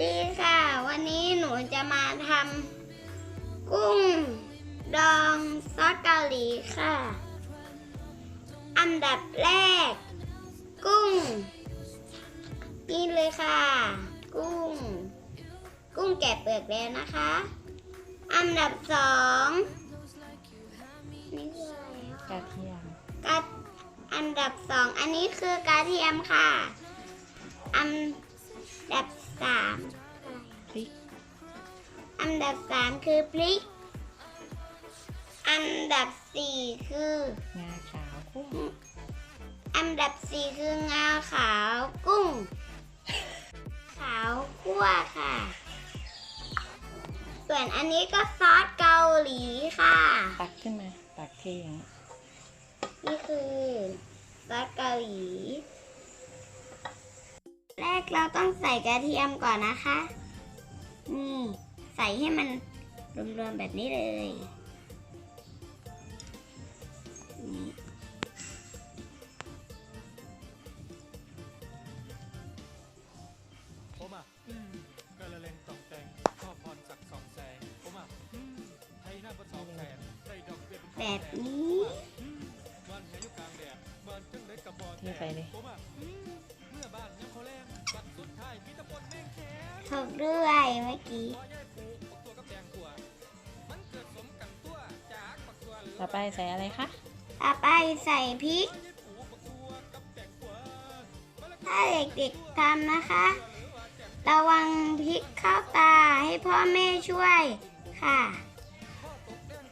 ดีค่ะ วันนี้หนูจะมาทำกุ้งดองซอสเกาหลีค่ะ อันดับแรก กุ้งนี่เลยค่ะ กุ้ง กุ้งแกะเปลือกแล้วนะคะ อันดับสองนี่คืออะไรอะกระเทียมกระอันดับสองอันนี้คือกระเทียมค่ะ อัน ดับสามพริก อันดับสามคือพริก อันดับสี่คืองาขาวกุ้ง อันดับสี่คืองาขาวกุ้ง ขาวคั่วค่ะ ส่วนอันนี้ก็ซอสเกาหลีค่ะ ตักขึ้นมา ตักเทอย่างนี้นี่คือซอสเกาหลีแรก เราต้องใส่กระเทียมก่อนนะคะ นี่ใส่ให้มันรวมๆแบบนี้เลยนี่ผมอะกระเลงตองแต่งข้อพรสักสองแสงผมอะไทยหน้าบนสองแสนได้ดอกเบี้ยเป็นแบบนี้มันแค่ยุกลางแดดมันจึงได้กระบอกเทใส่เลยผมอะเมื่อบ้านยัง ถูกด้วยเมื่อกี้พอย่ายปูปักตัวกับแดงตัวมันเกิดสมกันตัวจากปักตัวหรือต่อไปใส่อะไรคะ ต่อไปใส่พริกย่ายปูปักตัวกับแดงตัวถ้าเด็กๆทำนะคะ ระวังพริกเข้าตาให้พ่อแม่ช่วยค่ะ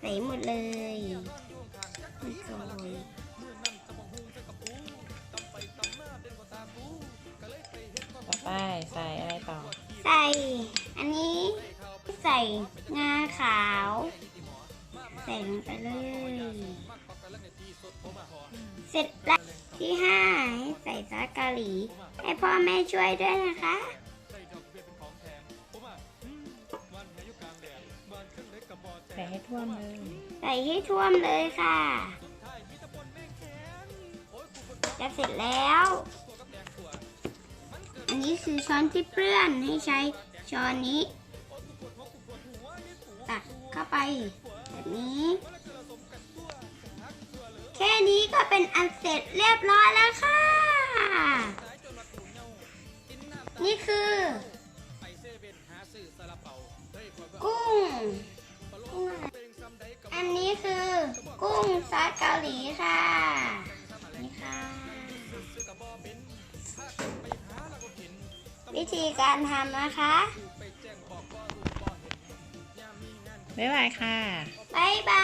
ใส่หมดเลย ใส่อะไรต่อ ใส่ อันนี้ใส่งาขาว ใส่ลงไปเลย เสร็จแล้วที่ห้าให้ใส่ซอสเกาหลี ให้พ่อแม่ช่วยด้วยนะคะได้ดอกเบี้ยเป็นของแถมผมอะมันแค่ยุกลางแดดมันจึงได้กระบอกแตใส่ให้ท่วมเลย ใส่ให้ท่วมเลยค่ะ จะเสร็จแล้ว อันนี้คือช้อนที่เปื้อนให้ใช้ช้อนนี้ ตักเข้าไปแบบนี้ แค่นี้ก็เป็นอันเสร็จเรียบร้อยแล้วค่ะ นี่คือ กุ้ง อันนี้คือกุ้งซอสเกาหลีค่ะ วิธีการทำนะคะ บ๊ายบายค่ะ บ๊ายบาย